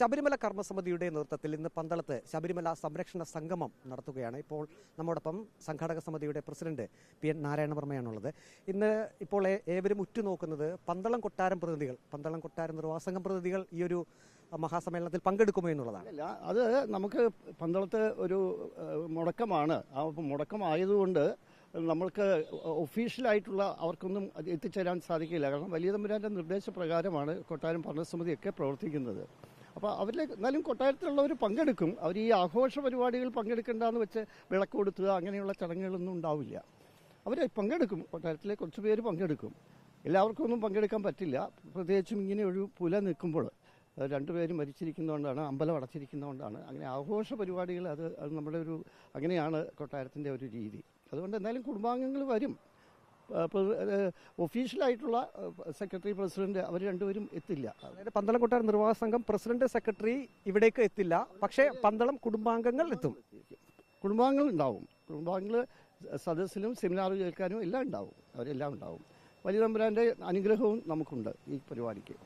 ശബരിമല കർമ്മസമിതിയുടെ നേതൃത്വത്തിൽ ഇന്ന് പന്തളത്ത് ശബരിമല സംരക്ഷണ സംഗമം നടത്തുകയാണ്. ഇപ്പോൾ നമ്മോടൊപ്പം സംഘാടക സമിതിയുടെ പ്രസിഡന്റ് പി എൻ നാരായണവർമ്മയാണുള്ളത്. ഇന്ന് ഇപ്പോൾ ഏവരും ഉറ്റുനോക്കുന്നത് പന്തളം കൊട്ടാരം പ്രതിനിധികൾ. പന്തളം കൊട്ടാരം നിർവാസംഘം പ്രതിനിധികൾ ഈ ഒരു മഹാസമ്മേളനത്തിൽ പങ്കെടുക്കുമോ എന്നുള്ളതാണ്. അല്ല അത് നമുക്ക് പന്തളത്ത് ഒരു മുടക്കമാണ്. ആ മുടക്കമായതുകൊണ്ട് നമ്മൾക്ക് ഒഫീഷ്യലായിട്ടുള്ള അവർക്കൊന്നും എത്തിച്ചേരാൻ സാധിക്കില്ല. കാരണം വലിയ തമ്പുരാന്റെ നിർദ്ദേശപ്രകാരമാണ് കൊട്ടാരം ഭരണസമിതിയൊക്കെ പ്രവർത്തിക്കുന്നത്. അപ്പോൾ അവരിൽ എന്നാലും കൊട്ടാരത്തിലുള്ളവർ പങ്കെടുക്കും. അവർ ഈ ആഘോഷ പരിപാടികൾ പങ്കെടുക്കേണ്ടെന്ന് വെച്ച് വിളക്ക് കൊടുത്തുക അങ്ങനെയുള്ള ചടങ്ങുകളൊന്നും ഉണ്ടാവില്ല. അവർ പങ്കെടുക്കും. കൊട്ടാരത്തിലെ കുറച്ച് പേര് പങ്കെടുക്കും. എല്ലാവർക്കും ഒന്നും പങ്കെടുക്കാൻ പറ്റില്ല. പ്രത്യേകിച്ചും ഇങ്ങനെ ഒരു പുല നിൽക്കുമ്പോൾ രണ്ടുപേരും മരിച്ചിരിക്കുന്നതുകൊണ്ടാണ് അമ്പലം അടച്ചിരിക്കുന്നതുകൊണ്ടാണ്. അങ്ങനെ ആഘോഷ പരിപാടികൾ അത് അത് നമ്മുടെ ഒരു അങ്ങനെയാണ് കൊട്ടാരത്തിന്റെ ഒരു രീതി. അതുകൊണ്ട് എന്തായാലും കുടുംബാംഗങ്ങൾ വരും. ഒഫീഷ്യലായിട്ടുള്ള സെക്രട്ടറി പ്രസിഡന്റ് അവർ രണ്ടുപേരും എത്തില്ല. അതായത് പന്തളം കൊട്ടാര നിർവാഹക സംഘം പ്രസിഡന്റ് സെക്രട്ടറി ഇവിടേക്ക് എത്തില്ല. പക്ഷേ പന്തളം കുടുംബാംഗങ്ങൾ എത്തും. കുടുംബാംഗങ്ങൾ ഉണ്ടാവും. കുടുംബാംഗങ്ങൾ സദസ്സിലും സെമിനാർ കേൾക്കാനും എല്ലാം ഉണ്ടാവും. അവരെല്ലാം ഉണ്ടാവും. വലിയ തമ്പുരാന്റെ അനുഗ്രഹവും നമുക്കുണ്ട് ഈ പരിപാടിക്ക്.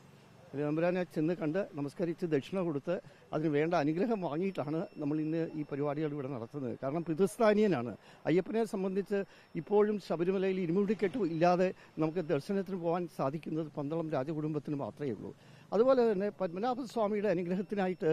തമ്പുരാനെ ചെന്ന് കണ്ട് നമസ്കരിച്ച് ദക്ഷിണ കൊടുത്ത് അതിന് വേണ്ട അനുഗ്രഹം വാങ്ങിയിട്ടാണ് നമ്മൾ ഇന്ന് ഈ പരിപാടികൾ ഇവിടെ നടത്തുന്നത്. കാരണം പിതൃസ്ഥാനീയനാണ് അയ്യപ്പനെ സംബന്ധിച്ച് ഇപ്പോഴും ശബരിമലയിൽ ഇരുമുടിക്കെട്ട് ഇല്ലാതെ നമുക്ക് ദർശനത്തിന് പോകാൻ സാധിക്കുന്നത് പന്തളം രാജകുടുംബത്തിന് മാത്രമേ ഉള്ളൂ. അതുപോലെ തന്നെ പത്മനാഭസ്വാമിയുടെ അനുഗ്രഹത്തിനായിട്ട്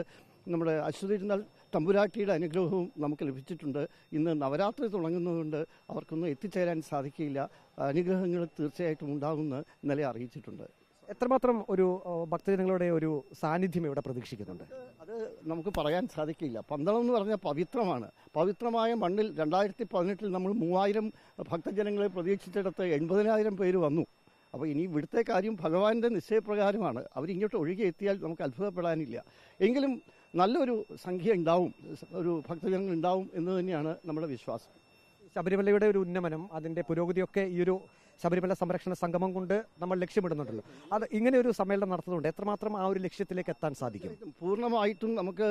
നമ്മുടെ അശ്വതിരുന്നാൾ തമ്പുരാട്ടിയുടെ അനുഗ്രഹവും നമുക്ക് ലഭിച്ചിട്ടുണ്ട്. ഇന്ന് നവരാത്രി തുടങ്ങുന്നതുകൊണ്ട് അവർക്കൊന്നും എത്തിച്ചേരാൻ സാധിക്കില്ല. അനുഗ്രഹങ്ങൾ തീർച്ചയായിട്ടും ഉണ്ടാകുമെന്ന് ഇന്നലെ അറിയിച്ചിട്ടുണ്ട്. എത്രമാത്രം ഒരു ഭക്തജനങ്ങളുടെ ഒരു സാന്നിധ്യം ഇവിടെ പ്രതീക്ഷിക്കുന്നുണ്ട്? അത് നമുക്ക് പറയാൻ സാധിക്കില്ല. പന്തളം എന്ന് പറഞ്ഞാൽ പവിത്രമാണ്. പവിത്രമായ മണ്ണിൽ രണ്ടായിരത്തി പതിനെട്ടിൽ നമ്മൾ മൂവായിരം ഭക്തജനങ്ങളെ പ്രതീക്ഷിച്ചിടത്ത് എൺപതിനായിരം പേര് വന്നു. അപ്പോൾ ഇനി ഇവിടുത്തെ കാര്യം ഭഗവാന്റെ നിശ്ചയപ്രകാരമാണ്. അവരിങ്ങോട്ട് ഒഴുകി എത്തിയാൽ നമുക്ക് അത്ഭുതപ്പെടാനില്ല. എങ്കിലും നല്ലൊരു സംഖ്യ ഉണ്ടാവും. ഒരു ഭക്തജനങ്ങൾ ഉണ്ടാവും എന്ന് തന്നെയാണ് നമ്മുടെ വിശ്വാസം. ശബരിമലയുടെ ഒരു ഉന്നമനം അതിന്റെ പുരോഗതിയൊക്കെ ഈ ഒരു ശബരിമല സംരക്ഷണ സംഗമം കൊണ്ട് നമ്മൾ ലക്ഷ്യമിടുന്നുണ്ടല്ലോ. അത് ഇങ്ങനെ ഒരു സമ്മേളനം നടത്തുന്നുണ്ട് എത്രമാത്രം ആ ഒരു ലക്ഷ്യത്തിലേക്ക് എത്താൻ സാധിക്കും? പൂർണമായിട്ടും നമുക്ക്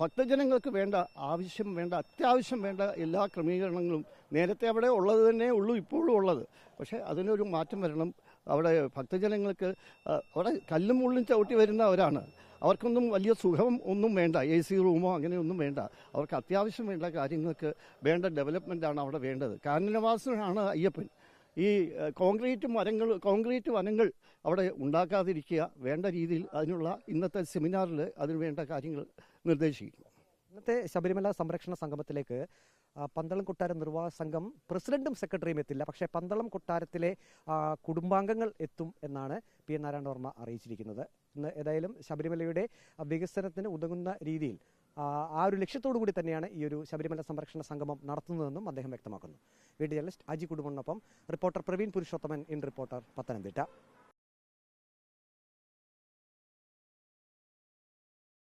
ഭക്തജനങ്ങൾക്ക് വേണ്ട ആവശ്യം വേണ്ട അത്യാവശ്യം വേണ്ട എല്ലാ ക്രമീകരണങ്ങളും നേരത്തെ അവിടെ ഉള്ളത് തന്നെ ഉള്ളൂ ഇപ്പോഴും ഉള്ളത്. പക്ഷേ അതിനൊരു മാറ്റം വരണം. അവിടെ ഭക്തജനങ്ങൾക്ക് അവിടെ കല്ലും മുള്ളും ചവിട്ടി വരുന്നവരാണ് അവർക്കൊന്നും വലിയ സുഖം ഒന്നും വേണ്ട എ സി റൂമോ അങ്ങനെയൊന്നും വേണ്ട. അവർക്ക് അത്യാവശ്യം വേണ്ട കാര്യങ്ങൾക്ക് വേണ്ട ഡെവലപ്മെന്റാണ് അവിടെ വേണ്ടത്. കാനനവാസനാണ് അയ്യപ്പൻ. ഈ കോൺക്രീറ്റ് മരങ്ങൾ കോൺക്രീറ്റ് വനങ്ങൾ അവിടെ ഉണ്ടാക്കാതിരിക്കുക വേണ്ട രീതിയിൽ അതിനുള്ള ഇന്നത്തെ സെമിനാറിൽ അതിന് വേണ്ട കാര്യങ്ങൾ നിർദ്ദേശിക്കും ഇന്നത്തെ ശബരിമല സംരക്ഷണ സംഗമത്തിലേക്ക് പന്തളം കൊട്ടാര നിർവാഹക സംഘം പ്രസിഡന്റും സെക്രട്ടറിയും എത്തില്ല. പക്ഷേ പന്തളം കൊട്ടാരത്തിലെ കുടുംബാംഗങ്ങൾ എത്തും എന്നാണ് പി എൻ നാരായണവർമ്മ അറിയിച്ചിരിക്കുന്നത്. ഇന്ന് ഏതായാലും ശബരിമലയുടെ വികസനത്തിന് ഉതകുന്ന രീതിയിൽ ആ ഒരു ലക്ഷ്യത്തോടു കൂടി തന്നെയാണ് ഈ ഒരു ശബരിമല സംരക്ഷണ സംഗമം നടത്തുന്നതെന്നും അദ്ദേഹം വ്യക്തമാക്കുന്നു. Video journalist Aji കുടുംബനൊപ്പം reporter Praveen Purushothaman in reporter Pathanamthitta.